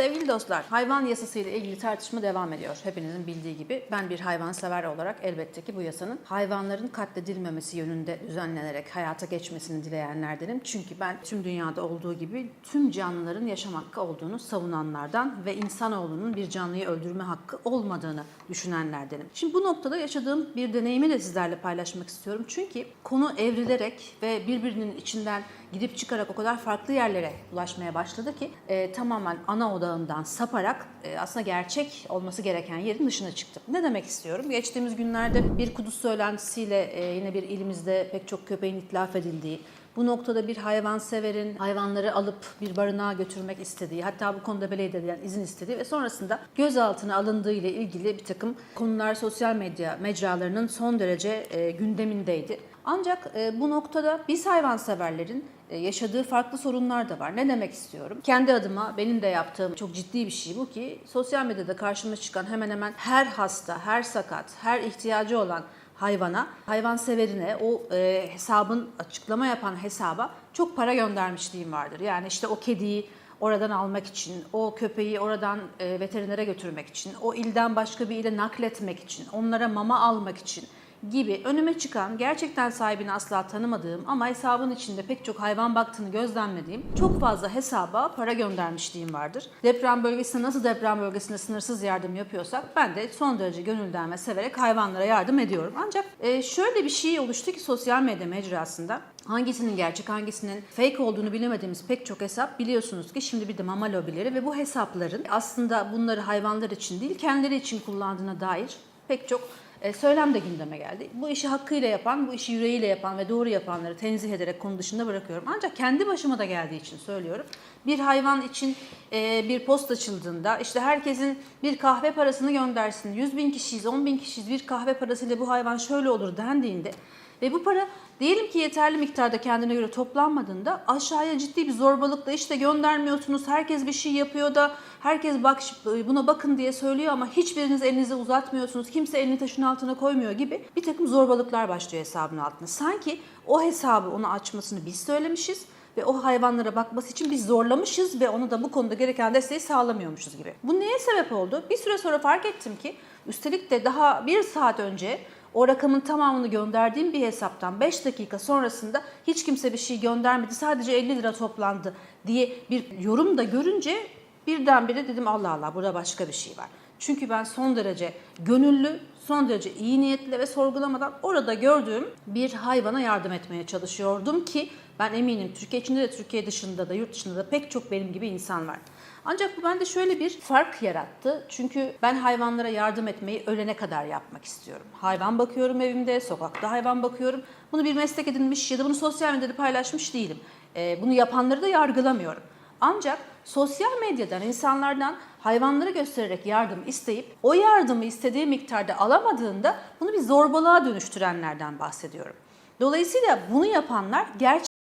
Sevgili dostlar, hayvan yasası ile ilgili tartışma devam ediyor. Hepinizin bildiği gibi ben bir hayvansever olarak elbette ki bu yasanın hayvanların katledilmemesi yönünde düzenlenerek hayata geçmesini dileyenlerdenim. Çünkü ben tüm dünyada olduğu gibi tüm canlıların yaşam hakkı olduğunu savunanlardan ve insanoğlunun bir canlıyı öldürme hakkı olmadığını düşünenlerdenim. Şimdi bu noktada yaşadığım bir deneyimi de sizlerle paylaşmak istiyorum. Çünkü konu evrilerek ve birbirinin içinden gidip çıkarak o kadar farklı yerlere ulaşmaya başladı ki e, tamamen ana odağından saparak e, aslında gerçek olması gereken yerin dışına çıktı. Ne demek istiyorum? Geçtiğimiz günlerde bir kuduz söylentisiyle e, yine bir ilimizde pek çok köpeğin itlaf edildiği, bu noktada bir hayvanseverin hayvanları alıp bir barınağa götürmek istediği, hatta bu konuda belediyeden izin istediği ve sonrasında gözaltına alındığı ile ilgili bir takım konular sosyal medya mecralarının son derece e, gündemindeydi. Ancak e, bu noktada biz hayvanseverlerin e, yaşadığı farklı sorunlar da var. Ne demek istiyorum? Kendi adıma benim de yaptığım çok ciddi bir şey bu ki sosyal medyada karşıma çıkan hemen hemen her hasta, her sakat, her ihtiyacı olan hayvana, hayvanseverine o e, hesabın açıklama yapan hesaba çok para göndermişliğim vardır. Yani işte o kediyi oradan almak için, o köpeği oradan e, veterinere götürmek için, o ilden başka bir ile nakletmek için, onlara mama almak için gibi önüme çıkan gerçekten sahibini asla tanımadığım ama hesabın içinde pek çok hayvan baktığını gözlemlediğim çok fazla hesaba para göndermişliğim vardır. Deprem bölgesinde nasıl deprem bölgesinde sınırsız yardım yapıyorsak ben de son derece gönülden ve severek hayvanlara yardım ediyorum. Ancak e, şöyle bir şey oluştu ki sosyal medya mecrasında hangisinin gerçek hangisinin fake olduğunu bilemediğimiz pek çok hesap biliyorsunuz ki şimdi bir de mama lobileri ve bu hesapların aslında bunları hayvanlar için değil kendileri için kullandığına dair pek çok e, söylem de gündeme geldi. Bu işi hakkıyla yapan, bu işi yüreğiyle yapan ve doğru yapanları tenzih ederek konu dışında bırakıyorum. Ancak kendi başıma da geldiği için söylüyorum. Bir hayvan için e, bir post açıldığında işte herkesin bir kahve parasını göndersin. 100 bin kişiyiz, 10 bin kişiyiz bir kahve parasıyla bu hayvan şöyle olur dendiğinde ve bu para diyelim ki yeterli miktarda kendine göre toplanmadığında aşağıya ciddi bir zorbalıkla işte göndermiyorsunuz, herkes bir şey yapıyor da herkes bak buna bakın diye söylüyor ama hiçbiriniz elinizi uzatmıyorsunuz, kimse elini taşın altına koymuyor gibi bir takım zorbalıklar başlıyor hesabın altına. Sanki o hesabı onu açmasını biz söylemişiz ve o hayvanlara bakması için biz zorlamışız ve onu da bu konuda gereken desteği sağlamıyormuşuz gibi. Bu neye sebep oldu? Bir süre sonra fark ettim ki üstelik de daha bir saat önce o rakamın tamamını gönderdiğim bir hesaptan 5 dakika sonrasında hiç kimse bir şey göndermedi sadece 50 lira toplandı diye bir yorum da görünce birdenbire dedim Allah Allah burada başka bir şey var. Çünkü ben son derece gönüllü, son derece iyi niyetli ve sorgulamadan orada gördüğüm bir hayvana yardım etmeye çalışıyordum ki ben eminim Türkiye içinde de Türkiye dışında da yurt dışında da pek çok benim gibi insan var. Ancak bu bende şöyle bir fark yarattı. Çünkü ben hayvanlara yardım etmeyi ölene kadar yapmak istiyorum. Hayvan bakıyorum evimde, sokakta hayvan bakıyorum. Bunu bir meslek edinmiş ya da bunu sosyal medyada paylaşmış değilim. Ee, bunu yapanları da yargılamıyorum. Ancak sosyal medyadan insanlardan hayvanları göstererek yardım isteyip o yardımı istediği miktarda alamadığında bunu bir zorbalığa dönüştürenlerden bahsediyorum. Dolayısıyla bunu yapanlar gerçek